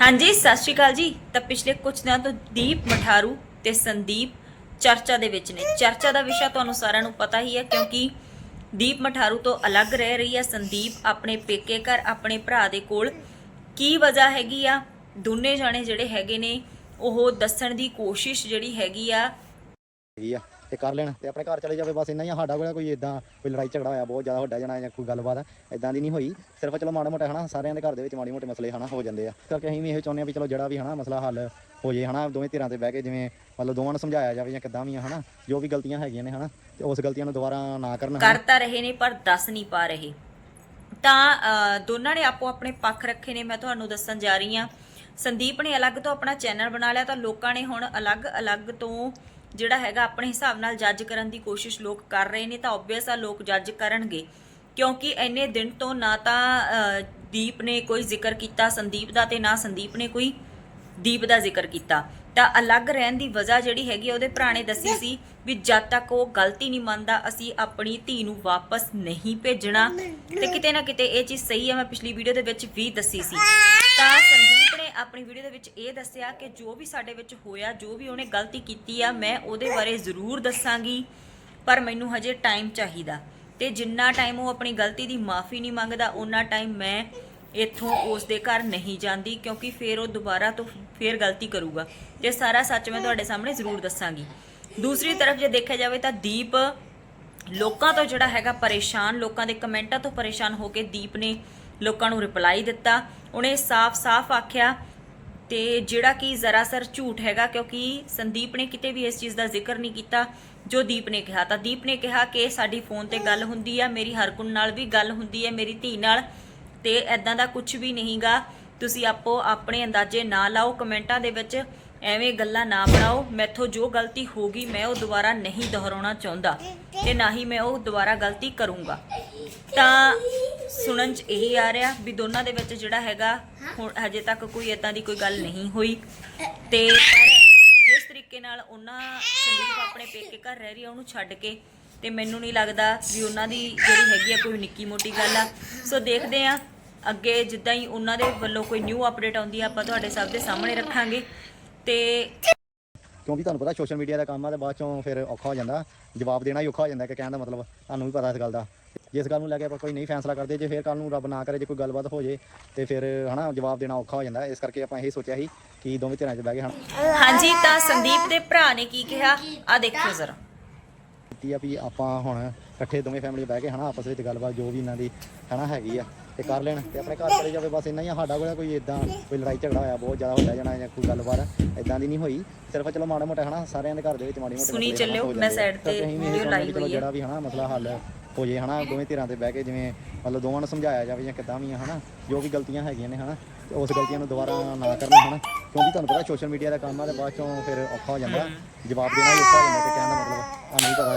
ਹਾਂਜੀ, ਸਤਿ ਸ਼੍ਰੀ ਅਕਾਲ ਜੀ। ਤਾਂ ਪਿਛਲੇ ਕੁਝ ਦਿਨਾਂ ਤੋਂ ਦੀਪ ਮਠਾਰੂ ਤੇ ਸੰਦੀਪ ਚਰਚਾ ਦੇ ਵਿੱਚ ਨੇ। ਚਰਚਾ ਦਾ ਵਿਸ਼ਾ ਤੁਹਾਨੂੰ ਸਾਰਿਆਂ ਨੂੰ ਪਤਾ ਹੀ ਹੈ ਕਿਉਂਕਿ ਦੀਪ ਮਠਾਰੂ ਤੋਂ ਅਲੱਗ ਰਹਿ ਰਹੀ ਹੈ ਸੰਦੀਪ ਆਪਣੇ ਪੇਕੇ ਘਰ, ਆਪਣੇ ਭਰਾ ਦੇ ਕੋਲ। ਕੀ ਵਜ੍ਹਾ ਹੈਗੀ ਆ? ਦੋਨੇ ਜਾਣੇ ਜਿਹੜੇ ਹੈਗੇ ਨੇ, ਉਹ ਦੱਸਣ ਦੀ ਕੋਸ਼ਿਸ਼ ਜਿਹੜੀ ਹੈਗੀ ਆ। ਹੈਗੀ ਆ। ਤੇ ਕਰ ਲੈਣ ਤੇ ਆਪਣੇ ਘਰ ਚਲੇ ਜਾਵੇ ਬਸ ਇੰਨਾ ਹੀ ਆ ਸਾਡਾ ਕੋਲ ਕੋਈ ਇਦਾਂ ਕੋਈ ਲੜਾਈ ਝਗੜਾ ਹੋਇਆ ਬਹੁਤ ਜ਼ਿਆਦਾ ਵੱਡਾ ਜਣਾ ਜਾਂ ਕੋਈ ਗੱਲਬਾਤ ਇਦਾਂ ਦੀ ਨਹੀਂ ਹੋਈ। ਸਿਰਫ ਚਲੋ ਮਾੜਾ ਮੋਟਾ ਹਨਾ ਸਾਰਿਆਂ ਦੇ ਘਰ ਦੇ ਵਿੱਚ ਮਾੜੀ ਮੋਟੇ ਮਸਲੇ ਹਨਾ ਹੋ ਜਾਂਦੇ ਆ। ਇਸ ਕਰਕੇ ਅਸੀਂ ਵੀ ਇਹ ਚਾਹੁੰਦੇ ਆ ਵੀ ਚਲੋ ਜਿਹੜਾ ਵੀ ਹਨਾ ਮਸਲਾ ਹੱਲ ਹੋ ਜੇ ਹਨਾ ਦੋਵੇਂ ਧਿਰਾਂ ਤੇ ਬਹਿ ਕੇ ਜਿਵੇਂ ਮਤਲਬ ਦੋਵਾਂ ਨੂੰ ਸਮਝਾਇਆ ਜਾਵੇ ਜਾਂ ਕਿੱਦਾਂ ਵੀ ਆ ਹਨਾ ਜੋ ਵੀ ਗਲਤੀਆਂ ਹੈਗੀਆਂ ਨੇ ਹਨਾ ਤੇ ਉਸ ਗਲਤੀਆਂ ਨੂੰ ਦੁਬਾਰਾ ਨਾ ਕਰਨ ਹਨਾ। ਕਰ ਤਾਂ ਰਹੇ ਨੇ ਪਰ ਦੱਸ ਨਹੀਂ ਪਾ ਰਹੇ। ਤਾਂ ਅਹ, ਦੋਨਾਂ ਨੇ ਆਪੋ ਆਪਣੇ ਪੱਖ ਰੱਖੇ ਨੇ ਮੈਂ ਤੁਹਾਨੂੰ ਦੱਸਣ ਜਾ ਰਹੀ ਹਾਂ। ਸੰਦੀਪ ਨੇ ਅਲੱਗ ਤੋਂ ਆਪਣਾ ਚੈਨਲ ਬਣਾ ਲਿਆ ਤਾਂ ਲੋਕਾਂ ਨੇ ਹੁਣ ਅਲੱਗ-ਅਲੱਗ ਤੋਂ ਜਿਹੜਾ ਹੈਗਾ ਆਪਣੇ ਹਿਸਾਬ ਨਾਲ ਜੱਜ ਕਰਨ ਦੀ ਕੋਸ਼ਿਸ਼ ਲੋਕ ਕਰ ਰਹੇ ਨੇ ਤਾਂ ਆਬਵੀਅਸ ਆ ਲੋਕ ਜੱਜ ਕਰਨਗੇ। ਕਿਉਂਕਿ ਇੰਨੇ ਦਿਨ ਤੋਂ ਨਾ ਤਾਂ ਅਹ, ਦੀਪ ਨੇ ਕੋਈ ਜ਼ਿਕਰ ਕੀਤਾ ਸੰਦੀਪ ਦਾ ਤੇ ਨਾ ਸੰਦੀਪ ਨੇ ਕੋਈ ਦੀਪ ਦਾ ਜ਼ਿਕਰ ਕੀਤਾ। ਤਾਂ ਅਲੱਗ ਰਹਿਣ ਦੀ ਵਜ੍ਹਾ ਜਿਹੜੀ ਹੈਗੀ ਆ, ਉਹਦੇ ਭਰਾ ਨੇ ਦੱਸੀ ਸੀ ਵੀ ਜਦ ਤੱਕ ਉਹ ਗਲਤੀ ਨਹੀਂ ਮੰਨਦਾ ਅਸੀਂ ਆਪਣੀ ਧੀ ਨੂੰ ਵਾਪਸ ਨਹੀਂ ਭੇਜਣਾ। ਤੇ ਕਿਤੇ ਨਾ ਕਿਤੇ ਇਹ ਚੀਜ਼ ਸਹੀ ਹੈ ਮੈਂ ਪਿਛਲੀ ਵੀਡੀਓ ਦੇ ਵਿੱਚ ਵੀ ਦੱਸੀ ਸੀ। ਤਾਂ ਸੰਦੀਪ ਨੇ ਆਪਣੀ ਵੀਡੀਓ ਦੇ ਵਿੱਚ ਇਹ ਦੱਸਿਆ ਕਿ ਜੋ ਵੀ ਸਾਡੇ ਵਿੱਚ ਹੋਇਆ ਜੋ ਵੀ ਉਹਨੇ ਗਲਤੀ ਕੀਤੀ ਆ ਮੈਂ ਉਹਦੇ ਬਾਰੇ ਜ਼ਰੂਰ ਦੱਸਾਂਗੀ ਪਰ ਮੈਨੂੰ ਹਜੇ ਟਾਈਮ ਚਾਹੀਦਾ। ਤੇ ਜਿੰਨਾ ਟਾਈਮ ਉਹ ਆਪਣੀ ਗਲਤੀ ਦੀ ਮਾਫੀ ਨਹੀਂ ਮੰਗਦਾ ਉਹਨਾਂ ਟਾਈਮ ਮੈਂ ਇੱਥੋਂ ਉਸ ਦੇ ਘਰ ਨਹੀਂ ਜਾਂਦੀ ਕਿਉਂਕਿ ਫਿਰ ਉਹ ਦੁਬਾਰਾ ਤੋਂ ਫਿਰ ਗਲਤੀ ਕਰੂਗਾ। ਇਹ ਸਾਰਾ ਸੱਚ ਮੈਂ ਤੁਹਾਡੇ ਸਾਹਮਣੇ ਜ਼ਰੂਰ ਦੱਸਾਂਗੀ। ਦੂਸਰੀ ਤਰਫ ਜੇ ਦੇਖਿਆ ਜਾਵੇ ਤਾਂ ਦੀਪ ਲੋਕਾਂ ਤੋਂ ਜਿਹੜਾ ਹੈਗਾ ਪਰੇਸ਼ਾਨ, ਲੋਕਾਂ ਦੇ ਕਮੈਂਟਾਂ ਤੋਂ ਪਰੇਸ਼ਾਨ ਹੋ ਕੇ ਦੀਪ ਨੇ ਲੋਕਾਂ ਨੂੰ ਰਿਪਲਾਈ ਦਿੱਤਾ। ਉਹਨੇ ਸਾਫ਼-ਸਾਫ਼ ਆਖਿਆ ਤੇ ਜਿਹੜਾ ਕਿ ਜ਼ਰਾਸਰ ਝੂਠ ਹੈਗਾ ਕਿਉਂਕਿ ਸੰਦੀਪ ਨੇ ਕਿਤੇ ਵੀ ਇਸ ਚੀਜ਼ ਦਾ ਜ਼ਿਕਰ ਨਹੀਂ ਕੀਤਾ ਜੋ ਦੀਪ ਨੇ ਕਿਹਾ। ਤਾਂ ਦੀਪ ਨੇ ਕਿਹਾ ਕਿ ਸਾਡੀ ਫੋਨ ਤੇ ਗੱਲ ਹੁੰਦੀ ਆ, ਮੇਰੀ ਹਰਕੁਨ ਨਾਲ ਵੀ ਗੱਲ ਹੁੰਦੀ ਹੈ, ਮੇਰੀ ਧੀ ਨਾਲ ਤੇ ਐਦਾਂ ਦਾ ਕੁਝ ਵੀ ਨਹੀਂਗਾ। ਤੁਸੀਂ ਆਪੋ ਆਪਣੇ ਅੰਦਾਜ਼ੇ ਨਾ ਲਾਓ, ਕਮੈਂਟਾਂ ਦੇ ਵਿੱਚ ਐਵੇਂ ਗੱਲਾਂ ਨਾ ਬਣਾਓ। ਮੈਥੋਂ ਜੋ ਗਲਤੀ ਹੋ ਗਈ, ਮੈਂ ਉਹ ਦੁਬਾਰਾ ਨਹੀਂ ਦੁਹਰਾਉਣਾ ਚਾਹੁੰਦਾ ਤੇ ਨਾ ਹੀ ਮੈਂ ਉਹ ਦੁਬਾਰਾ ਗਲਤੀ ਕਰੂੰਗਾ। ਤਾਂ ਸੁਣਨ ਚ ਇਹੀ ਆ ਰਿਹਾ ਵੀ ਦੋਨਾਂ ਦੇ ਵਿੱਚ ਜਿਹੜਾ ਹੈਗਾ, ਹੁਣ ਹਜੇ ਤੱਕ ਕੋਈ ਇਦਾਂ ਦੀ ਕੋਈ ਗੱਲ ਨਹੀਂ ਹੋਈ। ਤੇ ਪਰ ਜਿਸ ਤਰੀਕੇ ਨਾਲ ਉਹਨਾਂ ਸੰਦੀਪ ਆਪਣੇ ਪੇਕੇ ਘਰ ਰਹਿ ਰਹੀ ਆ, ਉਹਨੂੰ ਛੱਡ ਕੇ ਤੇ ਮੈਨੂੰ ਨਹੀਂ ਲੱਗਦਾ ਵੀ ਉਹਨਾਂ ਦੀ ਜਿਹੜੀ ਹੈਗੀ ਆ ਕੋਈ ਨਿੱਕੀ ਮੋਟੀ ਗੱਲ ਆ। ਸੋ ਦੇਖਦੇ ਆ। ਅੱਗੇ ਜਿੱਦਾਂ ਹੀ ਉਹਨਾਂ ਦੇ ਵੱਲੋਂ ਕੋਈ ਨਿਊ ਅਪਡੇਟ ਆਉਂਦੀ ਆ ਆਪਾਂ ਤੁਹਾਡੇ ਸਭ ਦੇ ਸਾਹਮਣੇ ਰੱਖਾਂਗੇ। ਤੇ ਕਿਉਂਕਿ ਤੁਹਾਨੂੰ ਪਤਾ ਸੋਸ਼ਲ ਮੀਡੀਆ ਦਾ ਕੰਮ ਆ ਤੇ ਬਾਅਦ ਚੋਂ ਫਿਰ ਔਖਾ ਹੋ ਜਾਂਦਾ। ਜਵਾਬ ਦੇਣਾ ਹੀ ਔਖਾ ਹੋ ਜਾਂਦਾ ਕਿ ਕਹਿਣ ਦਾ ਮਤਲਬ ਤੁਹਾਨੂੰ ਵੀ ਪਤਾ ਇਸ ਗੱਲ ਦਾ। ਜਿਸ ਗੱਲ ਨੂੰ ਲੈ ਕੇ ਆਪਾਂ ਕੋਈ ਨਹੀਂ ਫੈਸਲਾ ਕਰਦੇ ਜੇ ਫਿਰ ਕੱਲ ਨੂੰ ਰੱਬ ਨਾ ਕਰੇ ਜੇ ਕੋਈ ਗੱਲਬਾਤ ਹੋ ਜੇ ਤੇ ਫਿਰ ਹਨਾ ਜਵਾਬ ਦੇਣਾ ਔਖਾ ਹੋ ਜਾਂਦਾ। ਇਸ ਕਰਕੇ ਆਪਾਂ ਇਹ ਸੋਚਿਆ ਸੀ ਕਿ ਦੋਵੇਂ ਧਿਰਾਂ 'ਚ ਬਹਿ ਕੇ ਹਨਾ। ਹਾਂਜੀ ਤਾਂ ਸੰਦੀਪ ਦੇ ਭਰਾ ਨੇ ਕੀ ਕਿਹਾ? ਆ ਦੇਖਿਓ ਜ਼ਰਾ। ਕੀਤੀ ਆ ਵੀ ਆਪਾਂ ਹੁਣ ਇਕੱਠੇ ਦੋਵੇਂ ਫੈਮਿਲੀ ਬਹਿ ਕੇ ਹਨਾ ਆਪਸ ਵਿੱਚ ਗੱਲਬਾਤ ਜੋ ਵੀ ਇਹਨਾਂ ਦੀ ਹਨਾ ਹੈਗੀ ਆ ਤੇ ਕਰ ਲੈਣ ਤੇ ਆਪਣੇ ਘਰ ਚਲੇ ਜਾਵੇ ਬਸ ਇੰਨਾ ਹੀ ਆ ਸਾਡਾ ਕੋਲ ਕੋਈ ਇਦਾਂ ਕੋਈ ਲੜਾਈ ਝਗੜਾ ਹੋਇਆ ਬਹੁਤ ਜ਼ਿਆਦਾ ਵੱਡਾ ਜਣਾ ਜਾਂ ਕੋਈ ਗੱਲਬਾਤ ਇਦਾਂ ਦੀ ਨਹੀਂ ਹੋਈ ਸਿਰਫ ਚਲੋ ਮਾੜਾ ਮੋਟਾ ਹਨਾ ਸਾਰਿਆਂ ਦੇ ਘਰ ਦੇ ਵਿੱਚ ਮਾੜੀ ਮੋਟੀ ਸੁਣੀ ਮਸਲੇ ਹਨਾ ਚੱਲਿਓ, ਹੋ ਮੈਂ ਜਾਂਦੇ ਆ। side ਤੇ ਕਰਕੇ ਅਸੀਂ ਵੀ ਇਹ video ਚਾਹੁੰਦੇ ਲਾਈ ਵੀ ਚਲੋ ਹੋਈ ਆ। ਜਿਹੜਾ ਵੀ ਹਨਾ ਮਸਲਾ ਹੱਲ ਹੋ ਜੇ ਹਨਾ ਦੋਵੇਂ ਧਿਰਾਂ ਤੇ ਬਹਿ ਕੇ ਜਿਵੇਂ ਮਤਲਬ ਦੋਵਾਂ ਨੂੰ ਸਮਝਾਇਆ ਜਾਵੇ ਜਾਂ ਕਿੱਦਾਂ ਵੀ ਆ ਹਨਾ ਜੋ ਵੀ ਗਲਤੀਆਂ ਹੈਗੀਆਂ ਨੇ ਹਨਾ ਤੇ ਉਸ ਗਲਤੀਆਂ ਨੂੰ ਦੁਬਾਰਾ ਨਾ ਕਰਨ ਹਨਾ ਕਿਉਂਕਿ ਤੁਹਾਨੂੰ ਪਤਾ ਸੋਸ਼ਲ ਮੀਡੀਆ ਦਾ ਕੰਮ ਆ ਤੇ ਬਾਅਦ ਚੋਂ ਫਿਰ ਔਖਾ ਹੋ ਜਾਂਦਾ ਜਵਾਬ ਦੇਣਾ ਹੀ ਔਖਾ ਹੋ ਜਾਂਦਾ ਤੇ ਕਹਿਣ ਦਾ ਮਤਲਬ ਆ ਨਹੀਂ ਪਤਾ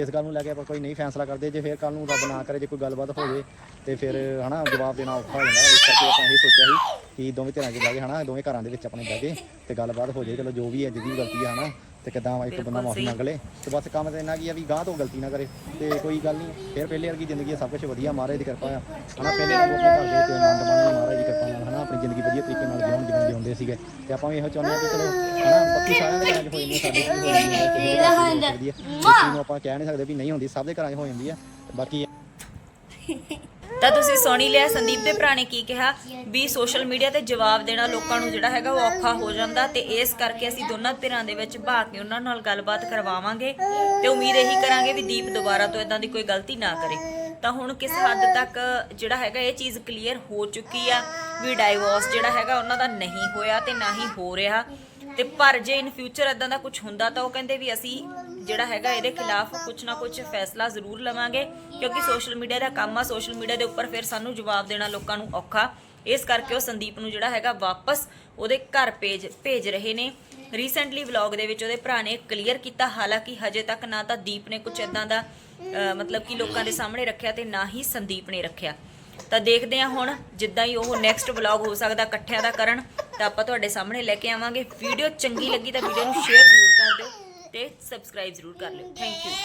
ਇਸ ਗੱਲ ਨੂੰ ਲੈ ਕੇ ਆਪਾਂ ਕੋਈ ਨਹੀਂ ਫੈਸਲਾ ਕਰਦੇ, ਜੇ ਫਿਰ ਕੱਲ ਨੂੰ ਰੱਬ ਨਾ ਕਰੇ, ਜੇ ਕੋਈ ਗੱਲਬਾਤ ਹੋ ਜੇ, ਤੇ ਫਿਰ, ਹਨਾ, ਜਵਾਬ ਦੇਣਾ ਔਖਾ ਹੋ ਜਾਂਦਾ। ਇਸ ਕਰਕੇ ਆਪਾਂ ਇਹ ਸੋਚਿਆ ਸੀ ਕਿ ਦੋਵੇਂ ਧਿਰਾਂ 'ਚ ਬਹਿ ਕੇ, ਹਨਾ, ਦੋਵੇਂ ਘਰਾਂ ਦੇ ਵਿੱਚ ਆਪਣੇ ਬਹਿ ਕੇ ਤੇ ਗੱਲਬਾਤ ਹੋ ਜੇ। ਚਲੋ, ਜੋ ਵੀ ਹੈ, ਜਿਹਦੀ ਵੀ ਗਲਤੀ ਹੈ, ਹਨਾ ਤੇ ਕਿਦਾਂ ਇੱਕ ਬੰਦਾ ਮਾਫੀ ਮੰਗ ਲੇ। ਤੇ ਬਸ ਕੰਮ ਤੇ ਇੰਨਾ ਕੀ ਆ ਵੀ ਗਾਹ ਤੋਂ ਗਲਤੀ ਨਾ ਕਰੇ। ਤੇ ਕੋਈ ਗੱਲ ਨਹੀਂ ਫਿਰ ਪਹਿਲੇ ਵਰਗੀ ਜ਼ਿੰਦਗੀ ਆ ਸਭ ਕੁਝ ਵਧੀਆ। ਮਹਾਰਾਜ ਦੀ ਕਿਰਪਾ ਆ। ਹਨਾ ਪਹਿਲੇ ਲੋਕ ਆਪਣੇ ਘਰ ਦੇ ਤੇ ਆਨੰਦ ਮਾਣਨ ਮਹਾਰਾਜ ਦੀ ਕਿਰਪਾ ਨਾਲ ਹਨਾ ਆਪਣੀ ਜ਼ਿੰਦਗੀ ਵਧੀਆ ਤਰੀਕੇ ਨਾਲ ਜਿਉਣ ਜਿਵੇਂ ਜਿਉਂਦੇ ਸੀਗੇ। ਤੇ ਆਪਾਂ ਵੀ ਇਹੋ ਚਾਹੁੰਦੇ ਆ ਕਿ ਚਲੋ ਹਨਾ ਬਾਕੀ ਸਾਰਿਆਂ ਦੇ ਘਰਾਂ 'ਚ ਹੋਈ ਨਹੀਂ ਸਾਡੇ ਵੀ ਹੋਈ ਨਹੀਂ ਹੈ ਕਿਸੇ ਨੂੰ ਆਪਾਂ ਕਹਿ ਨਹੀਂ ਸਕਦੇ ਵੀ ਨਹੀਂ ਹੁੰਦੀ ਸਭ ਦੇ ਘਰਾਂ 'ਚ ਹੋ ਜਾਂਦੀ ਆ। ਬਾਕੀ ਤਾਂ ਤੁਸੀਂ ਸੁਣ ਹੀ ਲਿਆ, ਸੰਦੀਪ ਦੇ ਭਰਾ ਨੇ ਕੀ ਕਿਹਾ ਵੀ ਸੋਸ਼ਲ ਮੀਡੀਆ ਤੇ ਜਵਾਬ ਦੇਣਾ ਲੋਕਾਂ ਨੂੰ ਜਿਹੜਾ ਹੈਗਾ ਉਹ ਔਖਾ ਹੋ ਜਾਂਦਾ ਤੇ ਇਸ ਕਰਕੇ ਅਸੀਂ ਦੋਨਾਂ ਧਿਰਾਂ ਦੇ ਵਿੱਚ ਭਾ ਕੇ ਉਹਨਾਂ ਨਾਲ ਗੱਲਬਾਤ ਕਰਵਾਵਾਂਗੇ ਤੇ ਉਮੀਦ ਇਹੀ ਕਰਾਂਗੇ ਵੀ ਦੀਪ ਦੁਬਾਰਾ ਤੋਂ ਇਦਾਂ ਦੀ ਕੋਈ ਗਲਤੀ ਨਾ ਕਰੇ। ਤਾਂ ਹੁਣ ਕਿਸ ਹੱਦ ਤੱਕ ਜਿਹੜਾ ਹੈਗਾ ਇਹ ਚੀਜ਼ ਕਲੀਅਰ ਹੋ ਚੁੱਕੀ ਆ ਵੀ ਡਾਈਵੋਰਸ ਜਿਹੜਾ ਹੈਗਾ ਉਹਨਾਂ ਦਾ ਨਹੀਂ ਹੋਇਆ ਤੇ ਨਾ ਹੀ ਹੋ ਰਿਹਾ ਤੇ ਪਰ ਜੇ ਇਨ ਫਿਊਚਰ ਇਦਾਂ ਦਾ ਕੁਝ ਹੁੰਦਾ ਤਾਂ ਉਹ ਕਹਿੰਦੇ ਵੀ ਅਸੀਂ ਜਿਹੜਾ ਹੈਗਾ ਇਹਦੇ ਖਿਲਾਫ ਕੁਝ ਨਾ ਕੁਝ ਫੈਸਲਾ ਜ਼ਰੂਰ ਲਵਾਂਗੇ, ਕਿਉਂਕਿ ਸੋਸ਼ਲ ਮੀਡੀਆ ਦਾ ਕੰਮ ਆ ਸੋਸ਼ਲ ਮੀਡੀਆ ਦੇ ਉੱਪਰ ਫਿਰ ਸਾਨੂੰ ਜਵਾਬ ਦੇਣਾ ਲੋਕਾਂ ਨੂੰ ਔਖਾ। ਇਸ ਕਰਕੇ ਉਹ ਸੰਦੀਪ ਨੂੰ ਜਿਹੜਾ ਹੈਗਾ ਵਾਪਸ ਉਹਦੇ ਘਰ ਭੇਜ ਭੇਜ ਰਹੇ ਨੇ। ਰੀਸੈਂਟਲੀ ਵਲੌਗ ਦੇ ਵਿੱਚ ਉਹਦੇ ਭਰਾ ਨੇ ਕਲੀਅਰ ਕੀਤਾ, ਹਾਲਾਂਕਿ ਹਜੇ ਤੱਕ ਨਾ ਤਾਂ ਦੀਪ ਨੇ ਕੁਝ ਇਦਾਂ ਦਾ ਮਤਲਬ ਕਿ ਲੋਕਾਂ ਦੇ ਸਾਹਮਣੇ ਰੱਖਿਆ ਤੇ ਨਾ ਹੀ ਸੰਦੀਪ ਨੇ ਰੱਖਿਆ। ਤਾਂ ਦੇਖਦੇ ਹਾਂ ਹੁਣ ਜਿੱਦਾਂ ਹੀ ਉਹ ਨੈਕਸਟ ਵਲੌਗ ਹੋ ਸਕਦਾ ਇਕੱਠਿਆਂ ਦਾ ਕਰਨ, ਤਾਂ ਆਪਾਂ ਤੁਹਾਡੇ ਸਾਹਮਣੇ ਲੈ ਕੇ ਆਵਾਂਗੇ। ਵੀਡੀਓ ਚੰਗੀ ਲੱਗੀ ਤਾਂ ਵੀਡੀਓ ਨੂੰ ਸ਼ੇਅਰ ਜ਼ਰੂਰ ਕਰ ਦਿਓ। ਤੇ ਸਬਸਕ੍ਰਾਈਬ ਜ਼ਰੂਰ ਕਰ ਲਿਓ। Thank you